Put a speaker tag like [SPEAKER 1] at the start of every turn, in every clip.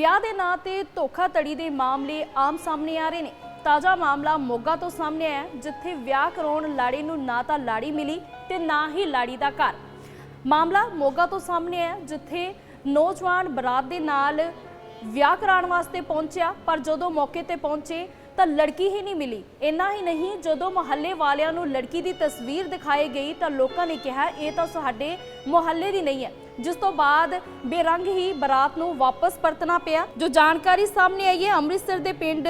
[SPEAKER 1] ਵਿਆਹ ਦੇ ਨਾਂ ਤੇ ਧੋਖਾਧੜੀ ਦੇ ਮਾਮਲੇ ਆਮ ਸਾਹਮਣੇ ਆ ਰਹੇ ਨੇ। ਤਾਜ਼ਾ ਮਾਮਲਾ ਮੋਗਾ ਤੋਂ ਸਾਹਮਣੇ ਆਇਆ ਜਿੱਥੇ ਵਿਆਹ ਕਰਾਉਣ ਲਾੜੀ ਨੂੰ ਨਾ ਤਾਂ ਲਾੜੀ ਮਿਲੀ ਤੇ ਨਾ ਹੀ ਲਾੜੀ ਦਾ ਘਰ। ਮਾਮਲਾ ਮੋਗਾ ਤੋਂ ਸਾਹਮਣੇ ਆਇਆ ਜਿੱਥੇ ਨੌਜਵਾਨ ਬਰਾਤ ਦੇ ਨਾਲ ਵਿਆਹ ਕਰਾਉਣ ਵਾਸਤੇ ਪਹੁੰਚਿਆ, ਪਰ ਜਦੋਂ ਮੌਕੇ ਤੇ ਪਹੁੰਚੇ ਤਾਂ ਲੜਕੀ ਹੀ ਨਹੀਂ ਮਿਲੀ। ਇੰਨਾ ਹੀ ਨਹੀਂ, ਜਦੋਂ ਮੁਹੱਲੇ ਵਾਲਿਆਂ ਨੂੰ ਲੜਕੀ ਦੀ ਤਸਵੀਰ ਦਿਖਾਈ ਗਈ ਤਾਂ ਲੋਕਾਂ ਨੇ ਕਿਹਾ, ਇਹ ਤਾਂ ਸਾਡੇ ਮੁਹੱਲੇ ਦੀ ਨਹੀਂ ਹੈ। ਜਿਸ ਤੋਂ ਬਾਅਦ ਬੇਰੰਗ ਹੀ ਬਰਾਤ ਨੂੰ ਵਾਪਸ ਪਰਤਣਾ ਪਿਆ। ਜੋ ਜਾਣਕਾਰੀ ਸਾਹਮਣੇ ਆਈ ਹੈ, ਅੰਮ੍ਰਿਤਸਰ ਦੇ ਪਿੰਡ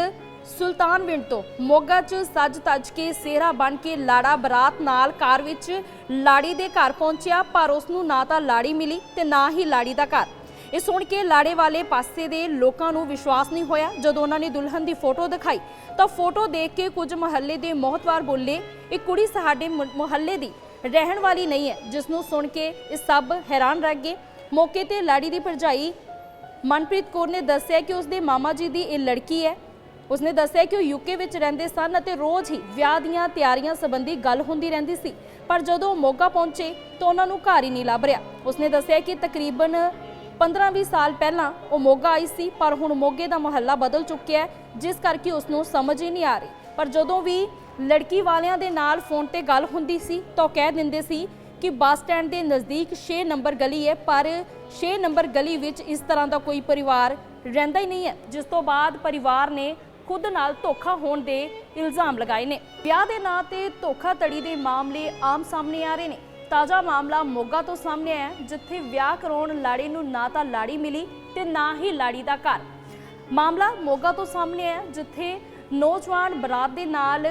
[SPEAKER 1] ਸੁਲਤਾਨਵਿੰਡ ਤੋਂ। ਮੋਗਾ 'ਚ ਸੱਜ ਤੱਜ ਕੇ ਸੇਰਾ ਬਣ ਕੇ ਲਾੜਾ ਬਰਾਤ ਨਾਲ ਕਾਰ ਵਿੱਚ ਲਾੜੀ ਦੇ ਘਰ ਪਹੁੰਚਿਆ, ਪਰ ਉਸ ਨੂੰ ਨਾ ਤਾਂ ਲਾੜੀ ਮਿਲੀ ਤੇ ਨਾ ਹੀ ਲਾੜੀ ਦਾ ਘਰ। ਇਹ ਸੁਣ ਕੇ ਲਾੜੇ ਵਾਲੇ ਪਾਸੇ ਦੇ ਲੋਕਾਂ ਨੂੰ ਵਿਸ਼ਵਾਸ ਨਹੀਂ ਹੋਇਆ। ਜਦੋਂ ਉਹਨਾਂ ਨੇ ਦੁਲਹਨ ਦੀ ਫੋਟੋ ਦਿਖਾਈ, ਤਾਂ ਫੋਟੋ ਦੇਖ ਕੇ ਕੁਝ ਮੁਹੱਲੇ ਦੇ ਮੋਹਤਵਾਰ ਬੋਲੇ, ਇਹ ਕੁੜੀ ਸਾਡੇ ਮੁ- ਮੁਹੱਲੇ ਦੀ ਰਹਿਣ ਵਾਲੀ ਨਹੀਂ ਹੈ। ਜਿਸ ਨੂੰ ਸੁਣ ਕੇ ਇਹ ਸਭ ਹੈਰਾਨ ਰਹਿ ਗਏ। ਮੌਕੇ ਤੇ ਲਾੜੀ ਦੀ ਭਰਜਾਈ ਮਨਪ੍ਰੀਤ ਕੌਰ ਨੇ ਦੱਸਿਆ ਕਿ ਉਸਦੇ ਮਾਮਾ ਜੀ ਦੀ ਇਹ ਲੜਕੀ ਹੈ। ਉਸਨੇ ਦੱਸਿਆ ਕਿ ਉਹ ਯੂਕੇ ਵਿੱਚ ਰਹਿੰਦੇ ਸਨ ਅਤੇ ਰੋਜ਼ ਹੀ ਵਿਆਹ ਦੀਆਂ ਤਿਆਰੀਆਂ ਸੰਬੰਧੀ ਗੱਲ ਹੁੰਦੀ ਰਹਿੰਦੀ ਸੀ। ਪਰ ਜਦੋਂ ਮੋਗਾ ਪਹੁੰਚੇ, ਤਾਂ ਉਹਨਾਂ ਨੂੰ ਘਰ ਹੀ ਨਹੀਂ ਲੱਭ ਰਿਹਾ। ਉਸਨੇ ਦੱਸਿਆ ਕਿ ਤਕਰੀਬਨ 15-20 ਸਾਲ ਪਹਿਲਾਂ ਉਹ ਮੋਗਾ ਆਈ ਸੀ, ਪਰ ਹੁਣ ਮੋਗੇ ਦਾ ਮੁਹੱਲਾ ਬਦਲ ਚੁੱਕਿਆ ਹੈ, ਜਿਸ ਕਰਕੇ ਉਸ ਨੂੰ ਸਮਝ ਹੀ ਨਹੀਂ ਆ ਰਹੀ। ਪਰ ਜਦੋਂ ਵੀ ਲੜਕੀ ਵਾਲਿਆਂ ਦੇ ਨਾਲ ਫੋਨ ਤੇ ਗੱਲ ਹੁੰਦੀ ਸੀ, ਤਾਂ ਉਹ ਕਹਿ ਦਿੰਦੇ ਸੀ ਕਿ ਬੱਸ ਸਟੈਂਡ ਦੇ ਨਜ਼ਦੀਕ 6 ਨੰਬਰ ਗਲੀ ਹੈ, ਪਰ 6 ਨੰਬਰ ਗਲੀ ਵਿੱਚ ਇਸ ਤਰ੍ਹਾਂ ਦਾ ਕੋਈ ਪਰਿਵਾਰ ਰਹਿੰਦਾ ਹੀ ਨਹੀਂ ਹੈ, ਜਿਸ ਤੋਂ ਬਾਅਦ ਪਰਿਵਾਰ ਨੇ ਖੁਦ ਨਾਲ ਧੋਖਾ ਹੋਣ ਦੇ ਇਲਜ਼ਾਮ ਲਗਾਏ ਨੇ। ਵਿਆਹ ਦੇ ਨਾਂ ਤੇ ਧੋਖਾਧੜੀ ਦੇ ਮਾਮਲੇ ਆਮ ਸਾਹਮਣੇ ਆ ਰਹੇ ਨੇ। ਤਾਜ਼ਾ ਮਾਮਲਾ ਮੋਗਾ ਤੋਂ ਸਾਹਮਣੇ ਆਇਆ ਜਿੱਥੇ ਵਿਆਹ ਕਰਾਉਣ ਲਾੜੀ ਨੂੰ ਨਾ ਤਾਂ ਲਾੜੀ ਮਿਲੀ ਤੇ ਨਾ ਹੀ ਲਾੜੀ ਦਾ ਘਰ। ਮਾਮਲਾ ਮੋਗਾ ਤੋਂ ਸਾਹਮਣੇ ਆਇਆ ਜਿੱਥੇ ਨੌਜਵਾਨ ਬਰਾਤ ਦੇ ਨਾਲ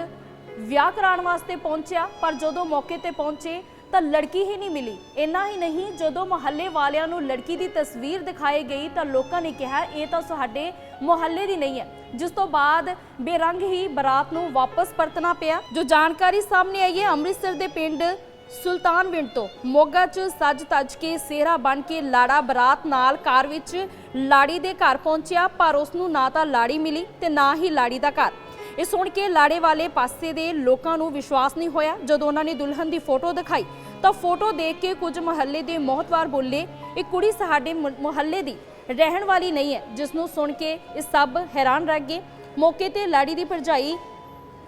[SPEAKER 1] ਵਿਆਹ ਕਰਾਉਣ ਵਾਸਤੇ ਪਹੁੰਚਿਆ, ਪਰ ਜਦੋਂ ਮੌਕੇ ਤੇ ਪਹੁੰਚੇ ਤਾਂ ਲੜਕੀ ਹੀ ਨਹੀਂ ਮਿਲੀ। ਇੰਨਾ ਹੀ ਨਹੀਂ, ਜਦੋਂ ਮੁਹੱਲੇ ਵਾਲਿਆਂ ਨੂੰ ਲੜਕੀ ਦੀ ਤਸਵੀਰ ਦਿਖਾਈ ਗਈ ਤਾਂ ਲੋਕਾਂ ਨੇ ਕਿਹਾ, ਇਹ ਤਾਂ ਸਾਡੇ ਮੁਹੱਲੇ ਦੀ ਨਹੀਂ ਹੈ। ਜਿਸ ਤੋਂ ਬਾਅਦ ਬੇਰੰਗ ਹੀ ਬਰਾਤ ਨੂੰ ਵਾਪਸ ਪਰਤਣਾ ਪਿਆ। ਜੋ ਜਾਣਕਾਰੀ ਸਾਹਮਣੇ ਆਈ ਹੈ, ਅੰਮ੍ਰਿਤਸਰ ਦੇ ਪਿੰਡ ਸੁਲਤਾਨਵਿੰਡ ਤੋਂ। ਮੋਗਾ 'ਚ ਸੱਜ ਤੱਜ ਕੇ ਸੇਰਾ ਬਣ ਕੇ ਲਾੜਾ ਬਰਾਤ ਨਾਲ ਕਾਰ ਵਿੱਚ ਲਾੜੀ ਦੇ ਘਰ ਪਹੁੰਚਿਆ, ਪਰ ਉਸ ਨੂੰ ਨਾ ਤਾਂ ਲਾੜੀ ਮਿਲੀ ਤੇ ਨਾ ਹੀ ਲਾੜੀ ਦਾ ਘਰ। ਇਹ ਸੁਣ ਕੇ ਲਾੜੇ ਵਾਲੇ ਪਾਸੇ ਦੇ ਲੋਕਾਂ ਨੂੰ ਵਿਸ਼ਵਾਸ ਨਹੀਂ ਹੋਇਆ। ਜਦੋਂ ਉਹਨਾਂ ਨੇ ਦੁਲਹਨ ਦੀ ਫੋਟੋ ਦਿਖਾਈ, ਤਾਂ ਫੋਟੋ ਦੇਖ ਕੇ ਕੁਝ ਮੁਹੱਲੇ ਦੇ ਮੋਹਤਵਾਰ ਬੋਲੇ, ਇਹ ਕੁੜੀ ਸਾਡੇ ਮੁ- ਮੁਹੱਲੇ ਦੀ, ਰਹਿਣ ਵਾਲੀ ਨਹੀਂ ਹੈ। ਜਿਸ ਨੂੰ ਸੁਣ ਕੇ ਇਹ ਸਭ ਹੈਰਾਨ ਰਹਿ ਗਏ। ਮੌਕੇ ਤੇ ਲਾੜੀ ਦੀ ਭਰਜਾਈ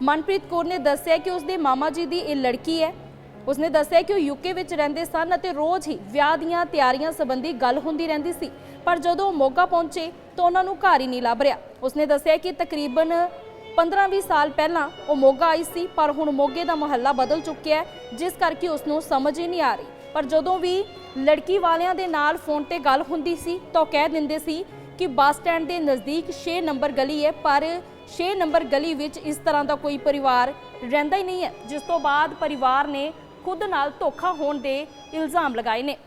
[SPEAKER 1] ਮਨਪ੍ਰੀਤ ਕੌਰ ਨੇ ਦੱਸਿਆ ਕਿ ਉਸਦੇ ਮਾਮਾ ਜੀ ਦੀ ਇਹ ਲੜਕੀ ਹੈ। ਉਸਨੇ ਦੱਸਿਆ ਕਿ ਉਹ ਯੂਕੇ ਵਿੱਚ ਰਹਿੰਦੇ ਸਨ ਅਤੇ ਰੋਜ਼ ਹੀ ਵਿਆਹ ਦੀਆਂ ਤਿਆਰੀਆਂ ਸੰਬੰਧੀ ਗੱਲ ਹੁੰਦੀ ਰਹਿੰਦੀ ਸੀ। ਪਰ ਜਦੋਂ ਉਹ ਮੋਗਾ ਪਹੁੰਚੇ ਤਾਂ ਉਹਨਾਂ ਨੂੰ ਘਰ ਹੀ ਨਹੀਂ ਲੱਭ ਰਿਹਾ। ਉਸਨੇ ਦੱਸਿਆ ਕਿ ਤਕਰੀਬਨ 15-20 ਸਾਲ ਪਹਿਲਾਂ ਉਹ ਮੋਗਾ ਆਈ ਸੀ, ਪਰ ਹੁਣ ਮੋਗੇ ਦਾ ਮੁਹੱਲਾ ਬਦਲ ਚੁੱਕਿਆ ਹੈ, ਜਿਸ ਕਰਕੇ ਉਸ ਨੂੰ ਸਮਝ ਹੀ ਨਹੀਂ ਆ ਰਹੀ। ਪਰ ਜਦੋਂ ਵੀ ਲੜਕੀ ਵਾਲਿਆਂ ਦੇ ਨਾਲ ਫੋਨ ਤੇ ਗੱਲ ਹੁੰਦੀ ਸੀ ਤਾਂ ਉਹ ਕਹਿ ਦਿੰਦੇ ਸੀ ਕਿ ਬੱਸ ਸਟੈਂਡ ਦੇ ਨਜ਼ਦੀਕ 6 ਨੰਬਰ ਗਲੀ ਹੈ, ਪਰ 6 ਨੰਬਰ ਗਲੀ ਵਿੱਚ ਇਸ ਤਰ੍ਹਾਂ ਦਾ ਕੋਈ ਪਰਿਵਾਰ ਰਹਿੰਦਾ ਹੀ ਨਹੀਂ ਹੈ, ਜਿਸ ਤੋਂ ਬਾਅਦ ਪਰਿਵਾਰ ਨੇ ਖੁਦ ਨਾਲ ਧੋਖਾ ਹੋਣ ਦੇ ਇਲਜ਼ਾਮ ਲਗਾਏ ਨੇ।